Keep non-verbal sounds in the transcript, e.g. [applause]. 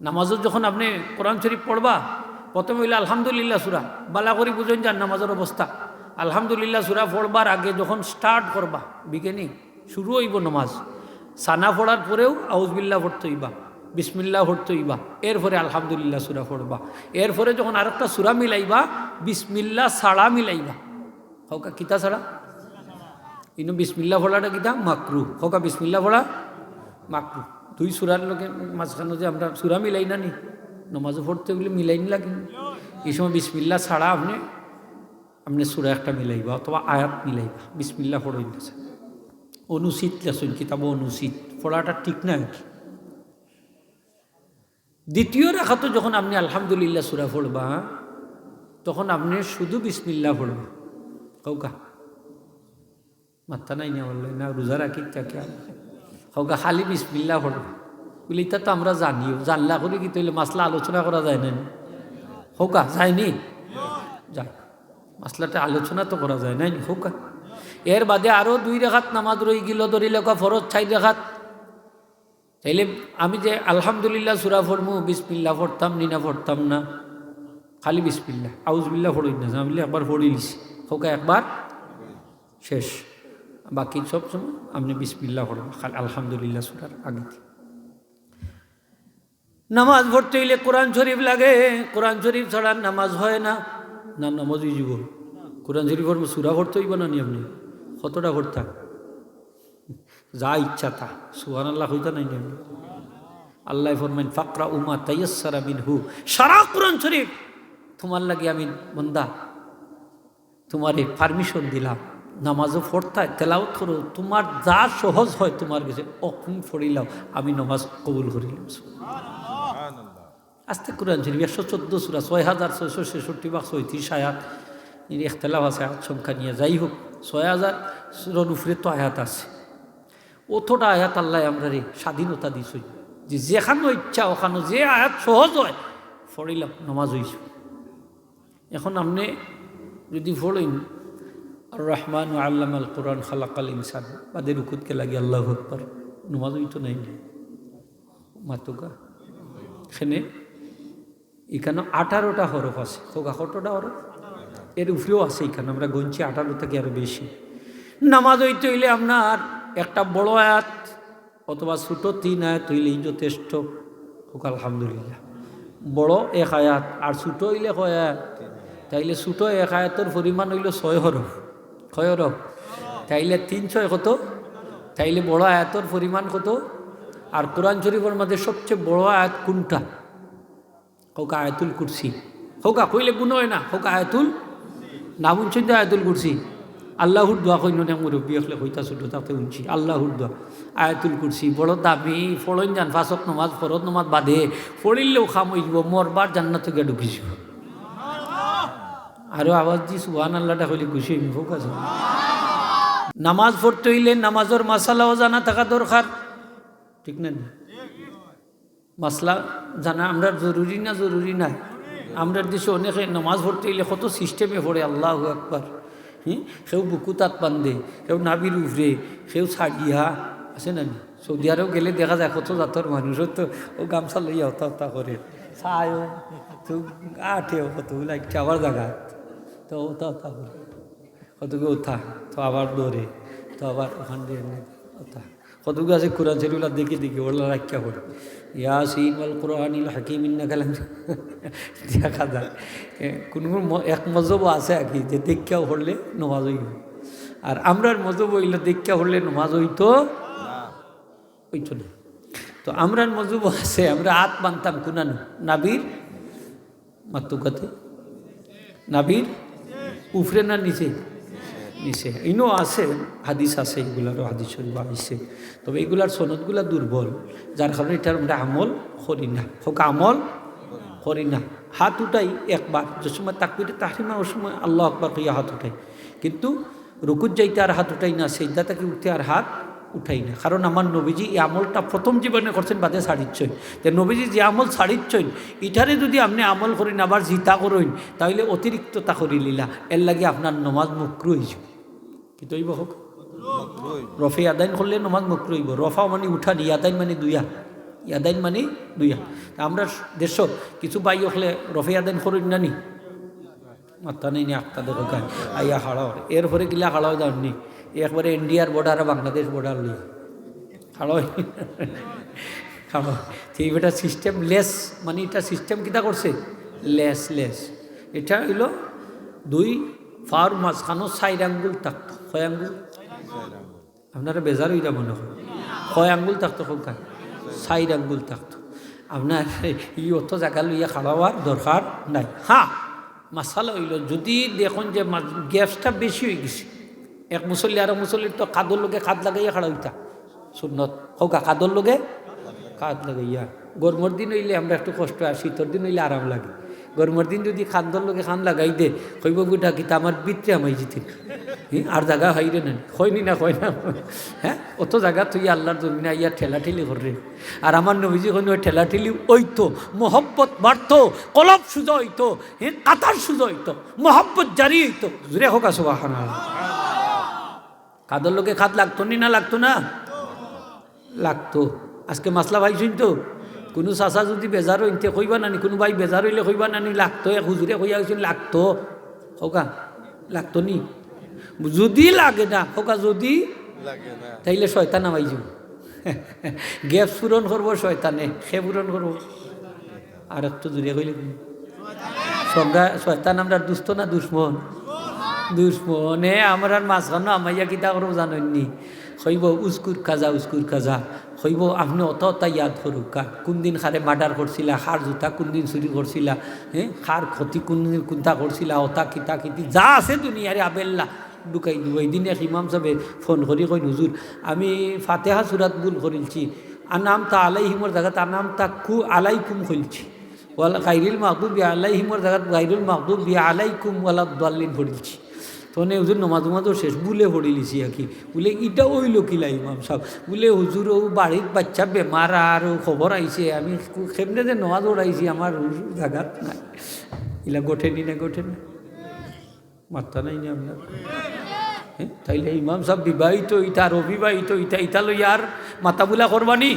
নামাজত যখন আপনি কোরআন শরীফ পড়বা, প্রথমে হইলে আলহামদুলিল্লাহ সুরা, বালা করি বুঝেন যান নামাজের অবস্থা। আলহামদুলিল্লাহ সুরা পড়বার আগে যখন স্টার্ট করবা বিজ্ঞানী শুরু হইব নামাজ। সানা পড়ার পরেও আউজবিল্লা পড়তে হইবা বিসমিল্লা পড়তে হইবা, এরপরে আলহামদুলিল্লাহ সুরা পড়বা। এরপরে যখন আরেকটা সুরা মিলাইবা বিসমিল্লা ছাড়া মিলাইবা। হকা কিতা ছাড়া? ইনো বিসমিল্লা পড়াটা কিতা? মাকরু। হকা বিসমিল্লা পড়া মাকরু। দুই সুরার লোকে মাঝখানে যে আমরা সুরা মিলাই না নি? নমাজও পড়তে গেলে মিলাই নিলা কিন্তু এই সময় বিসমিল্লা ছাড়া আপনি আপনি সুরা একটা মিলাইবা অথবা আয়াত মিলাইবা। বিসমিল্লা পড়ই দিয়েছে অনুচিত লেসন কিতাব অনুচিত পড়াটা ঠিক না আর কি? দ্বিতীয় রাখাতো যখন আপনি আলহামদুলিল্লাহ সুরা পড়বা, তখন আপনি শুধু বিসমিল্লা পড়বা। কৌকা মাত্তা নাই না বললে না রোজা রাখি তাকে হোকা খালি বিসমিল্লা পড়বা বলে, এটা তো আমরা জানিও জানলা করে কি তৈলে মাসলা আলোচনা করা যায় না হোকা যায়নি? যাক মাসলাটা আলোচনা তো করা যায় নাই হোকা এর বাদে আরও দুই রেখাত নামাজ রই গেল ধরিলে ফরজ ছাই রেখাত। তাইলে আমি যে আলহামদুলিল্লাহ সুরা ফরমু বিসমিল্লা পড়তাম নিনা পড়তাম না? খালি বিসমিল্লা আউজবিল্লা পড়ই না, আমি একবার পড়িলিস। হোকা একবার শেষ। বাকি সব সময় আপনি বিসমিল্লা পড়বেন আলহামদুলিল্লাহ সুরার আগে নামাজ পড়তে হইলে কোরআন শরীফ লাগে। কোরআন শরীফ ছাড়া নামাজ হয় না। না, নামাজই যাব কোরআন শরীফের সুরা পড়তে হইব না নি আপনি? কতটা পড়তাম যা ইচ্ছা তা। সুহান আল্লাহ হইতা নাই নি আপনি? আল্লাহ ফরমাইন, ফাকরা উমা তাইয়াসারা বিন হু সারা কোরআন শরীফ। তোমার লাগে আমি বন্দা। তোমারে পারমিশন দিলাম। নামাজও পড়তায় তেলাও করো। তোমার যা সহজ হয় তোমার কাছে অখন পড়িলাম আমি নামাজ কবুল করিলাম আস্তে কোরআন শরীফ, একশো চোদ্দ সুরা, ছয় হাজার ছয়শো ছেষট্টি বা ছয়ত্রিশ আয়াত। এর আছে, আয়াত সংখ্যা নিয়ে যাই হোক, ছয় হাজার সুরন উপরে তো আয়াত আছে। অতটা আয়াত আল্লাহ আমরা রে স্বাধীনতা দিছই। যে যেখানো ইচ্ছা, ওখানো যে আয়াত সহজ হয়, পড়িলাম, নামাজ হইছ। এখন আপনি যদি পড়েন আর রহমান ও আল্লাম আল কোরআন খালাকাল ইনসান। বাদের উকুদকে লাগে আল্লাহ আকবর। নমাজই তো নাই। মাতুকা এখানে এখানে আঠারোটা হরফ আছে। হোক কতটা হরফ? এর উপরেও আছে এখানে। আমরা গঞ্চি আঠারো থেকে আরও বেশি। নামাজ হইতে হইলে আপনার একটা বড় আয়াত অথবা ছোটো তিন আয়াত হইলেই যথেষ্ট। হোক, আলহামদুলিল্লাহ। বড় এক আয়াত আর ছোটো হইলে কয় আয়াত? তাইলে ছোটো এক আয়াতের পরিমাণ হইল ছয় হরফ। হরফ তাইলে তিন ছয় কত? তাইলে বড় আয়াতর পরিমাণ কত? আর কোরআন শরীফের মধ্যে সবচেয়ে বড় আয়াত কোনটা? হোক আয়াতুল কুরসি। হোক, কইলে গুণ হয় না। হোক, আয়াতুল না শুনছেন তো আয়াতুল কুরসি। আল্লাহর দোয়া কইন না মুরব্বী আসলে কইতা ছোটো তাতে শুনছি। আল্লাহর দোয়া। আয়াতুল কুরসি, বড় দামি, ফলন যান ফাঁসক নমাজ, ফরত নমাজ বাদে ফড়িলেও খাম হইব মরবার জান্নাত থেকে ঢুকি যাব আরও আওয়াজ দি সুহান আল্লাহটা হইলে খুশি হইব হোক আছে নামাজ পড়তে হইলে নামাজের মাসালাও জানা থাকা দরকার। ঠিক না মাসলা জানা আমরা জরুরি না জরুরি না? আমরা দেশে অনেকে নামাজ পড়তে গেলে কত সিস্টেমে পড়ে, আল্লাহ একবার হুম? সেও বুকু তাত বান্ধে কেউ নাবির উফরে সেও ছাড়িয়া আছে না? সৌদি আরব গেলে দেখা যায় কত জাতর মানুষও তো ও গামছা লইয়া হতা হতা করে। চায়ও আঠেও কতগুলো একটা আবার জায়গা তো করে কতগুলো ওঠা তো আবার দৌড়ে। তো আবার ওখান দিয়ে ওঠা কতগুলো আছে কোরআন শরীফগুলো দেখি দেখি ওলা রাখা পড়ে। ইয়াসিন ওয়াল কোরআনিল হাকিম ইন্না কালাম [laughs] দেখা যায়। কোনো কোনো এক মজবও আছে আর কি, যে দেখিয়া পড়লে নমাজ হইব। আর আমরার মজব হইলে দেখিয়া পড়লে নমাজ হইতো হইতো না। তো আমরার মজব আছে, আমরা হাত বানতাম কুনানো। নাবির? মাতুকাতে নাবির? উফরে না নিচে? নিচে। ইনো আছে, হাদিস আছে, এগুলারও হাদিস শরীফ আছে। তবে এগুলার সনদগুলা দুর্বল। যার কারণে এটার আমরা আমল করি না। হোক আমল করি না। হাত উঠাই একবার। যে সময় তাকবির, তাহরিমা, ওই সময় আল্লাহ আকবার কইয়া হাত উঠাই। কিন্তু রুকুর যাইতে আর হাত উঠাই না সেইদা থেকে উঠতে আর হাত উঠাই না কারণ আমার নবীজি এই আমলটা প্রথম জীবনে করছেন বাদে ছাড়িচ্ছই যে নবীজি যে আমল ছাড়িচ্ছই ইটারে যদি আপনি আমল করেন আবার জিতা করইন তাহলে অতিরিক্ত তা করি লীলা। এর লাগে আপনার নমাজ মুক্রু হইব কি তৈব হোক? রফে আদাইন করলে নমাজ মুক্রু হইব। রফা মানে উঠা নি, আদাইন মানে দুইয়া। ইয়াদাইন মানে দুই হাত তা আমরা দেশ, কিছু বাই হলে রফে ইয়াদাইন করুন না নি? মাত্তা নেই নি দেখো গাই আইয়া হাড়াওয়ার এরপরে গিলা হাড়াও যাননি একবারে ইন্ডিয়ার বর্ডার আর বাংলাদেশ বর্ডার লিয়া হাড়াও হাড়াও সেই বেটা সিস্টেম লেস মানে এটা সিস্টেম কিতা করছে? লেস লেস এটা হইল দুই ফার মাঝখানো সাইড আঙ্গুল থাকতো। কয় আঙ্গুল আপনারা বেজার হইলা মনে হয়। কয় আঙ্গুল থাকতো কোনখান সাইড আঙ্গুল থাকতো। আপনার ই অত জায়গা লইয়া খাওয়ার দরকার নাই। হ্যাঁ মাসালা হইল, যদি দেখুন যে গ্যাসটা বেশি হয়ে গেছে এক মুসল্লি আর মুসল্লির তো কাদর লোকে খাদ লাগাইয়া খাড়া হইতা। সুন্নত। হোক, কাদর লোকে কাদ লাগাইয়া। গরমর দিন হইলে আমরা একটু কষ্ট, আর শীতর দিন হইলে আরাম লাগে। গরমর দিন যদি খান্দর লোকে খান লাগাই দে, কইব গুটা কিতা আমার বিত্রে আমাই জিতে আর জায়গা হাইরে না হয়নি না হয় না। হ্যাঁ অত জায়গা তুই আল্লাহর জমিনা ইয়া ঠেলা ঠেলি করে আর আমার নবীজি কোনো ঠেলা ঠেলি ওইতো মোহব্বত বাড়তো, কলব সুজো হইতো হ্যাঁ কাতার সুজো হইতো, মোহব্বত জারি হইতো। জুড়ে হোক আসো কাদর লোকে খাত লাগতো? নি না লাগতো না? লাগতো। আজকে মাসলা ভাই শুনতো কোনো চাচা যদি বেজার হইতে কইবা নানি। কোনো ভাই বেজার হইলে কইবা নানি লাগতো। এক হুজুরে কইয়া গেছিল লাগতো। হোকা লাগতো নি? যদি লাগে না হোকা যদি তাইলে শয়তান আমাই যাব গ্যাপ পূরণ করব শয়তানে সে পূরণ করব আর একটু জুড়ে কইলে? সংজ্ঞা শয়তান আমরা দুস্থ না দুশ্মন? দুশ্মনে আমরা মাঝখানো আমাইয়া কিতা করব জানেননি? হইব উস্কুর কাজা উস্কুর কাজা হইব আপনি অত অত ইয়াদ করুকা কোন দিন খারে মার্ডার করছিলা, খার জুতা কোন দিন চুরি করছিলা হ্যাঁ খার ক্ষতি কোন দিন কোনটা করছিলা, অতা কিতা কিতি, যা আছে দুনিয়ারে আবেল্লা। ঢুকাই দিব। এই দিনে ইমাম সাহেবে ফোন করি কই হুজুর আমি ফাতেহা সুরাত ভুল করিলছি আনাম তা আলাইহিমর জায়গাত আনাম তা কু আলাইকুম কইলছি ওয়ালা গাইরুল মাহদুব বি আলাইহিমর জায়গাত গাইরুল মাহদুব বি আলাইকুম ওয়ালা দলিন পড়িলছি তখন হুজুর নমাজ নমাজও শেষ, বুলে পড়িলিছি আর কি বলে ইটা ওইল কিলা ইমাম সাহেব বলে হুজুর ও বাড়ির বাচ্চা বেমার আর খবর আইছে আমি খেমনে যে নমাজ ওড়াইছি আমার হুজুর জায়গাত নাই। ইলা গোঠেনি না গোঠে না? মাত্রা নাই নি আপনার হ্যাঁ তাইলে ইমাম সাহেব বিবাহিত ইটা আর অবিবাহিত ইটা ইটা লই আর মাতাবুলা করবানি